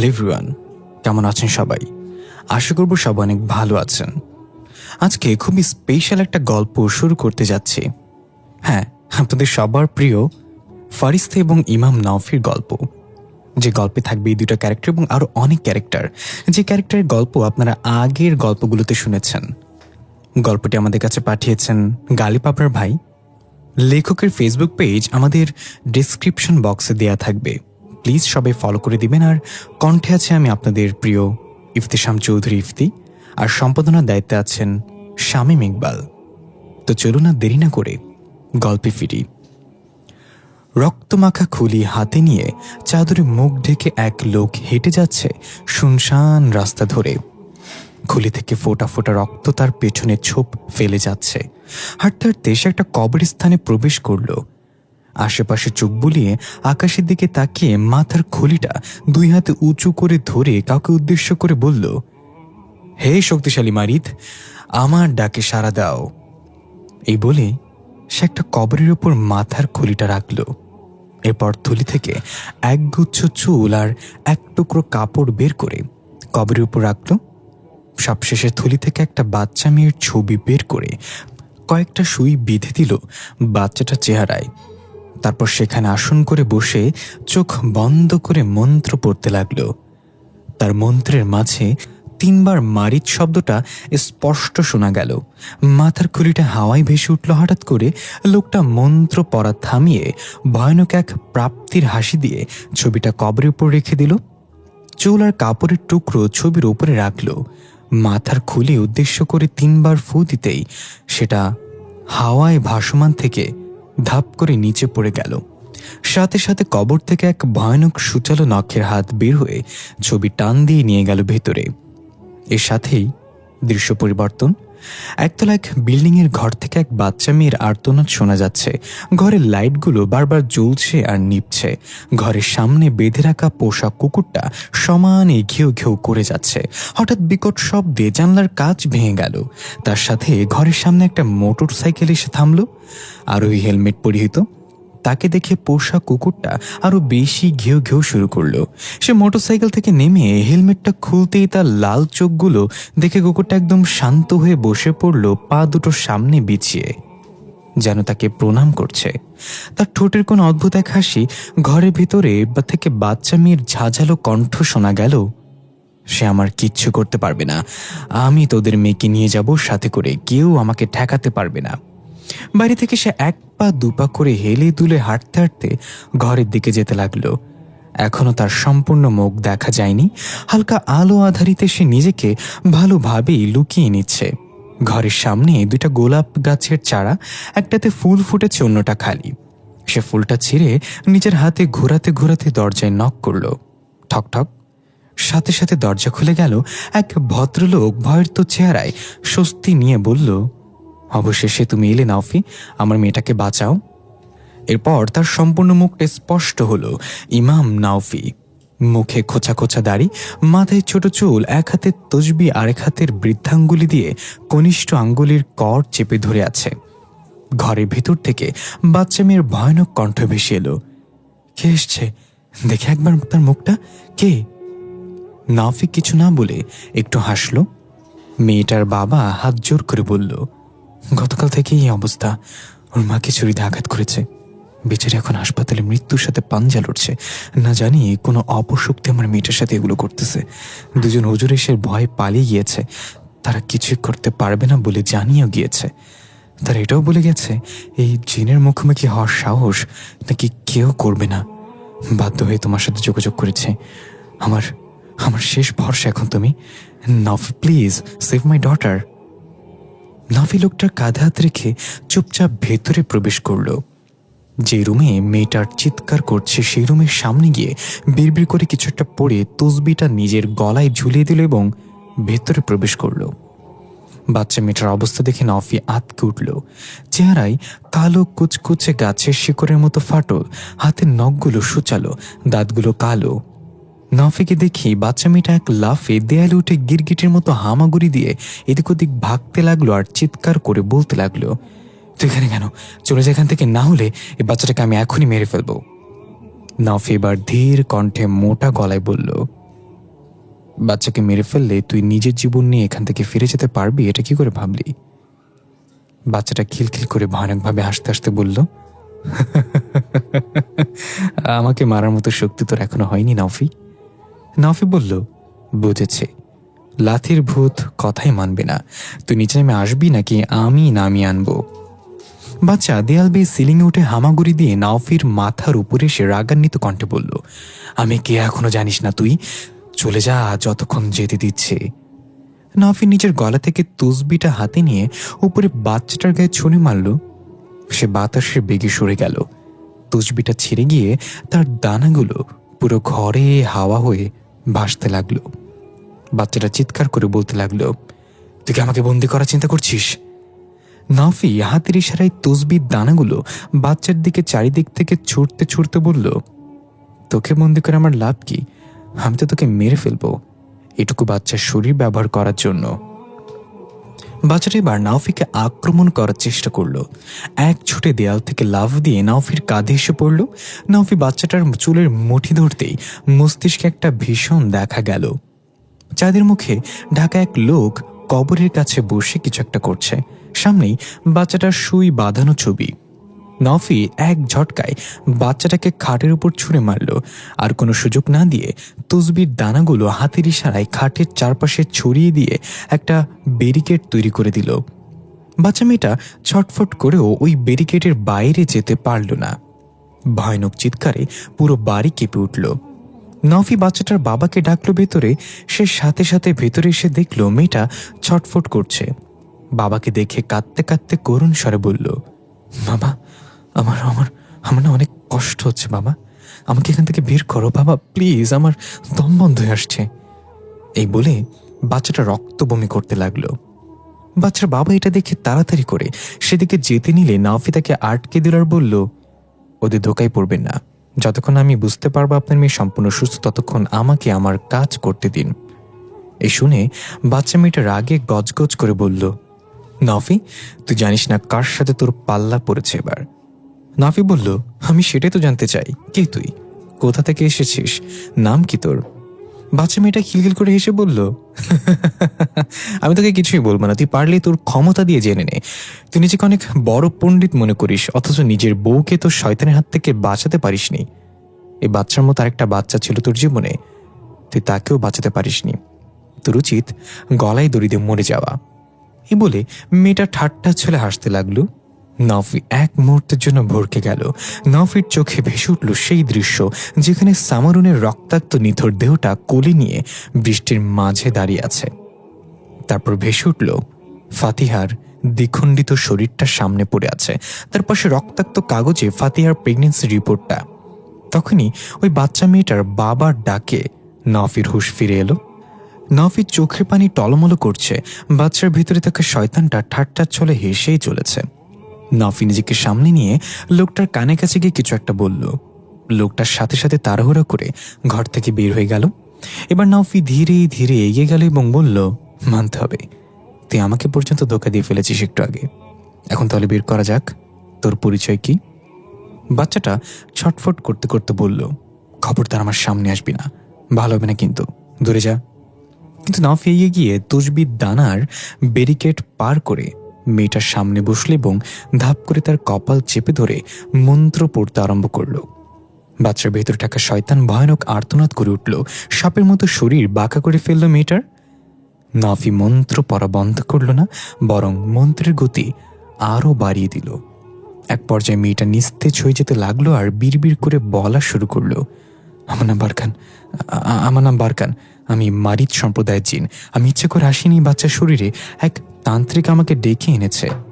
Hello everyone, কেমন আছেন সবাই? আশা করব সবাই অনেক ভালো আছেন। আজকে খুবই স্পেশাল একটা গল্প শুরু করতে যাচ্ছি। হ্যাঁ আপনাদের সবার প্রিয় ফারিস্তা এবং ইমাম নওফির গল্প। যে গল্পে থাকবে এই দুটো ক্যারেক্টার এবং আরও অনেক ক্যারেক্টার যে ক্যারেক্টারের গল্প আপনারা আগের গল্পগুলোতে শুনেছেন। গল্পটি আমাদের কাছে পাঠিয়েছেন গালিপাপড়ার ভাই। লেখকের ফেসবুক পেজ আমাদের ডিসক্রিপশন বক্সে দেয়া থাকবে। প্লিজ সবাই ফলো করে দিবেন। আর কণ্ঠে আছে আমি আপনাদের প্রিয় ইফতিসাম চৌধুরী ইফতি, আর সম্পাদনার দায়িত্বে আছেন শামীম ইকবাল। তো চলুন না দেরি না করে গল্পে ফিরি। রক্তমাখা খুলি হাতে নিয়ে চাদরে মুখ ঢেকে এক লোক হেঁটে যাচ্ছে শুনশান রাস্তা ধরে। খুলি থেকে ফোটা ফোটা রক্ত তার পেছনে ছোপ ফেলে যাচ্ছে। হাঁটতে হাঁটতে সে একটা কবরস্থানে প্রবেশ করল। আশেপাশে চোখ বুলিয়ে আকাশের দিকে তাকিয়ে মাথার খুলিটা দুই হাতে উঁচু করে ধরে কাউকে উদ্দেশ্য করে বলল, হে শক্তিশালী মারিত, আমার ডাকে সাড়া দাও। এই বলে সে একটা কবরের উপর মাথার খুলিটা রাখল। এরপর থলি থেকে একগুচ্ছ চুল আর এক টুকরো কাপড় বের করে কবরের উপর রাখল। সবশেষে থলি থেকে একটা বাচ্চা মেয়ের ছবি বের করে কয়েকটা সুই বেঁধে দিল বাচ্চাটা চেহারায়। তারপর সেখানে আসন করে বসে চোখ বন্ধ করে মন্ত্র পড়তে লাগল। তার মন্ত্রের মাঝে তিনবার মারিচ শব্দটা স্পষ্ট শোনা গেল। মাথার খুলিটা হাওয়ায় ভেসে উঠল হঠাৎ করে। লোকটা মন্ত্র পড়া থামিয়ে ভয়ানক এক প্রাপ্তির হাসি দিয়ে ছবিটা কবরের উপর রেখে দিল। চুল আর কাপড়ের টুকরো ছবির উপরে রাখল। মাথার খুলি উদ্দেশ্য করে তিনবার ফু দিতেই সেটা হাওয়ায় ভাসমান থেকে ধাপ করে নিচে পড়ে গেল। সাথে সাথে কবর থেকে এক ভয়ানক সুচালো নখের হাত বের হয়ে ছবি টান দিয়ে নিয়ে গেল ভেতরে। এর সাথেই দৃশ্য পরিবর্তন। একতলা এক বিল্ডিংয়ের ঘর থেকে এক বাচ্চা মেয়ের আর্তনাদ শোনা যাচ্ছে। ঘরের লাইটগুলো বারবার জ্বলছে আর নিপছে ঘরের সামনে বেঁধে রাখা পোষা কুকুরটা সমানে ঘেউ ঘেউ করে যাচ্ছে। হঠাৎ বিকট শব্দে জানলার কাজ ভেঙে গেল। তার সাথে ঘরের সামনে একটা মোটর সাইকেল এসে থামলো। আর ওই হেলমেট পরিহিত। তাকে দেখে পোষা কুকুরটা আরও বেশি ঘেউ ঘেউ শুরু করল। সে মোটরসাইকেল থেকে নেমে হেলমেটটা খুলতেই তার লাল চোখগুলো দেখে কুকুরটা একদম শান্ত হয়ে বসে পড়ল পা দুটো সামনে বিছিয়ে। যেন তাকে প্রণাম করছে। তার ঠোঁটের কোন অদ্ভুত এক হাসি ঘরের ভিতরে বা থেকে বাচ্চা মেয়ের ঝাঝালো কণ্ঠ শোনা গেল, সে আমার কিচ্ছু করতে পারবে না। আমি তোদের মেয়েকে নিয়ে যাব, সাথে করে কেউ আমাকে ঠেকাতে পারবে না। বাড়ি থেকে সে এক পা দুপা করে হেলে দুলে হাঁটতে হাঁটতে ঘরের দিকে যেতে লাগল। এখনও তার সম্পূর্ণ মুখ দেখা যায়নি। হালকা আলো আধারিতে সে নিজেকে ভালোভাবেই লুকিয়ে নিচ্ছে। ঘরের সামনে দুইটা গোলাপ গাছের চারা, একটাতে ফুল ফুটেছে, অন্যটা খালি। সে ফুলটা ছিঁড়ে নিজের হাতে ঘোরাতে ঘোরাতে দরজায় নক করল। ঠক ঠক। সাথে সাথে দরজা খুলে গেল। এক ভদ্রলোক ভয়ের তো চেহারায় স্বস্তি নিয়ে বলল অবশেষে তুমি এলে নাওফি আমার মেয়েটাকে বাঁচাও। এরপর তার সম্পূর্ণ মুখটা স্পষ্ট হলো। ইমাম নাওফি, মুখে খোঁচা খোঁচা দাড়ি, মাথায় ছোট চুল, এক হাতের তসবি, আরেক হাতের বৃদ্ধাঙ্গুলি দিয়ে কনিষ্ঠ আঙ্গুলির কর চেপে ধরে আছে। ঘরের ভিতর থেকে বাচ্চা মেয়ের ভয়ানক কণ্ঠ ভেসে এলো। কে এসছে? দেখে একবার তার মুখটা। কে? নাফি কিছু না বলে একটু হাসলো। মেয়েটার বাবা হাত জোর করে বলল গতকাল থেকে এই অবস্থা। ওর মাকে ছুরিতে আঘাত করেছে। বেচারি এখন হাসপাতালে মৃত্যুর সাথে পাঞ্জা লড়ছে। না জানি কোনো অপশক্তি আমার মেয়েটার সাথে এগুলো করতেছে। দুজন হুজুর এসে ভয়ে পালিয়ে গিয়েছে। তারা কিছুই করতে পারবে না বলে জানিয়েও গিয়েছে। তারা এটাও বলে গেছে, এই জিনের মুখোমুখি হওয়ার সাহস নাকি কেউ করবে না। বাধ্য হয়ে তোমার সাথে যোগাযোগ করেছে। আমার আমার শেষ ভরসা এখন তুমি। নফ, please, save my daughter. Nafi লোকটার কাঁধে হাত রেখে চুপচাপ ভেতরে প্রবেশ করল। যে রুমে মেয়েটার চিৎকার করছে, সেই রুমের সামনে গিয়ে বিড়বিড় করে কিছু একটা পড়ে তসবিটা নিজের গলায় ঝুলিয়ে দিল এবং ভেতরে প্রবেশ করল। বাচ্চা মেয়েটার অবস্থা দেখে নফি আতকে উঠল। চেহারায় কালো কুচকুচে গাছের শিকড়ের মতো ফাটল, হাতের নখগুলো সুচালো, দাঁতগুলো কালো। নফিকে দেখি বাচ্চা মেয়েটা এক লাফে দেয়ালে উঠে গিরগিটির মতো হামাগুড়ি দিয়ে এদিক ওদিক ভাগতে লাগল আর চিৎকার করে বলতে লাগল, তুই এখানে কেন? চলে যা এখান থেকে, না হলে এই বাচ্চাটাকে আমি এখনই মেরে ফেলব। নফি এবার ধীর কণ্ঠে মোটা গলায় বলল, বাচ্চাকে মেরে ফেললে তুই নিজের জীবন নিয়ে এখান থেকে ফিরে যেতে পারবি, এটা কি করে ভাবলি? বাচ্চাটা খিলখিল করে ভয়ানকভাবে হাসতে হাসতে বলল, আমাকে মারার মতো শক্তি তোর এখনও হয়নি নফি। নফি বলল, বুঝেছে। লাথির ভূত কথাই মানবে না। তুই নিচে নেমে আসবি নাকি আমি নামিয়ে আনব? বাচ্চা দেয়াল বেয়ে সিলিংয়ে উঠে হামাগুড়ি দিয়ে নাওফির মাথার উপরে সে রাগান্বিত কণ্ঠে বলল, আমি কে এখনও জানিস না তুই? চলে যা, যতক্ষণ যেতে দিচ্ছে। নাওফি নিজের গলা থেকে তুসবিটা হাতে নিয়ে উপরে বাচ্চাটার গায়ে ছুঁড়ে মারল। সে বাতাসের বেগে সরে গেল। তুসবিটা ছিঁড়ে গিয়ে তার দানাগুলো পুরো ঘরে হাওয়া হয়ে ভাসতে লাগল। বাচ্চাটা চিৎকার করে বলতে লাগল, তুই কি আমাকে বন্দি করার চিন্তা করছিস? নাফি হাতের ইশারায় তসবির দানাগুলো বাচ্চার দিকে চারিদিক থেকে ছুটতে ছুটতে বলল, তোকে বন্দি করে আমার লাভ কি? আমি তো তোকে মেরে ফেলব। এটুকু বাচ্চার শরীর ব্যবহার করার জন্য। বাচ্চাটা এবার নাওফিকে আক্রমণ করার চেষ্টা করল। এক ছুটে দেয়াল থেকে লাভ দিয়ে নাওফির কাঁধে এসে পড়ল। নাওফি বাচ্চাটার চুলের মুঠি ধরতেই মস্তিষ্কে একটা ভীষণ দেখা গেল। চাঁদের মুখে ঢাকা এক লোক কবরের কাছে বসে কিছু একটা করছে। সামনেই বাচ্চাটার সুই বাঁধানো ছবি। নফি এক ঝটকায় বাচ্চাটাকে খাটের উপর ছুঁড়ে মারল। আর কোনো সুযোগ না দিয়ে তসবির দানাগুলো হাতের ইশারায় খাটের চারপাশে ছড়িয়ে দিয়ে একটা ব্যারিকেড তৈরি করে দিল। বাচ্চা মেয়েটা ছটফট করেও ওই ব্যারিকেডের বাইরে যেতে পারল না। ভয়ানক চিৎকারে পুরো বাড়ি কেঁপে উঠল। নফি বাচ্চাটার বাবাকে ডাকলো ভেতরে, সে সাথে সাথে ভেতরে এসে দেখল মেয়েটা ছটফট করছে। বাবাকে দেখে কাঁদতে কাঁদতে করুণ স্বরে বলল, বাবা আমার আমার আমার না অনেক কষ্ট হচ্ছে বাবা আমাকে এখান থেকে বের করো, বাবা, প্লিজ, আমার দম বন্ধ হয়ে আসছে। এই বলে বাচ্চাটা রক্ত বমি করতে লাগল। বাচ্চার বাবা এটা দেখে তাড়াতাড়ি করে সেদিকে যেতে নিলে নাফি তাকে আটকে দিল আর বলল, ওদের ধোকায় পড়বেন না। যতক্ষণ আমি বুঝতে পারব আপনার মেয়ে সম্পূর্ণ সুস্থ, ততক্ষণ আমাকে আমার কাজ করতে দিন। এই শুনে বাচ্চা মেয়েটা রাগে গজগজ করে বলল, নাফি, তুই জানিস না কার সাথে তোর পাল্লা পড়েছে এবার? নাফি বলল, আমি সেটাই তো জানতে চাই। কে তুই? কোথা থেকে এসেছিস? নাম কি তোর? বাচ্চা মেয়েটা খিলখিল করে হেসে বলল, আমি তোকে কিছুই বলব না। তুই পারলে তোর ক্ষমতা দিয়ে জেনে নে। তুই নিজেকে অনেক বড় পণ্ডিত মনে করিস, অথচ নিজের বউকে তোর শয়তানের হাত থেকে বাঁচাতে পারিসনি। এই বাচ্চার মতো আরেকটা বাচ্চা ছিল তোর জীবনে। তুই তাকেও বাঁচাতে পারিসনি। তোর উচিত গলায় দড়ি দিয়ে মরে যাওয়া। এ বলে মেয়েটা ঠাট্টা ছেলে হাসতে লাগল। নফি এক মুহূর্তের জন্য ভরকে গেল। নফির চোখে ভেসে উঠল সেই দৃশ্য যেখানে সামারুনের রক্তাক্ত নিথর দেহটা কোলে নিয়ে বৃষ্টির মাঝে দাঁড়িয়ে আছে। তারপর ভেসে উঠল, ফাতিহার দ্বিখণ্ডিত শরীরটা সামনে পড়ে আছে। তার পাশে রক্তাক্ত কাগজে ফাতিহার প্রেগনেন্সি রিপোর্টটা তখনই ওই বাচ্চা মেয়েটার বাবার ডাকে, নফির হুশ ফিরে এলো। নফির চোখের পানি টলমলো করছে, বাচ্চার ভিতরে থাকা শয়তানটা ঠাট্টার ছলে হেসেই চলেছে। নফি নিজেকে সামনে নিয়ে লোকটার কানে কাছে গিয়ে কিছু একটা বলল। লোকটার সাথে সাথে তাড়াহুড়ো করে ঘর থেকে বের হয়ে গেল। এবার নফি ধীরে ধীরে এগিয়ে গেল এবং বলল, মানতে হবে। তুই আমাকে পর্যন্ত ধোকা দিয়ে ফেলেছিস একটু আগে। এখন তাহলে বের করা যাক। তোর পরিচয় কি? বাচ্চাটা ছটফট করতে করতে বলল, খবরদার আমার সামনে আসবি না। ভালো হবে না কিন্তু। দূরে যা। কিন্তু নফি এগিয়ে গিয়ে তুজবির দানার ব্যারিকেড পার করে মেয়েটার সামনে বসল এবং ধাপ করে তার কপাল চেপে ধরে মন্ত্র পড়তে আরম্ভ করল। বাচ্চার ভেতরে থাকা শয়তান ভয়ানক আর্তনাদ করে উঠল। সাপের মতো শরীর বাঁকা করে ফেলল মেয়েটার। নাফি মন্ত্র পড়া বন্ধ করল না, বরং মন্ত্রের গতি আরও বাড়িয়ে দিল। এক পর্যায়ে মেয়েটা নিস্তেজ হয়ে যেতে লাগল আর বিড়বিড় করে বলা শুরু করল, আমার নাম আ- আমার নাম বারকান। আমি মারিত সম্প্রদায়ের জিন। আমি ইচ্ছে করে আসিনি বাচ্চার শরীরে। এক তান্ত্রিক আমাকে ডেকে এনেছে।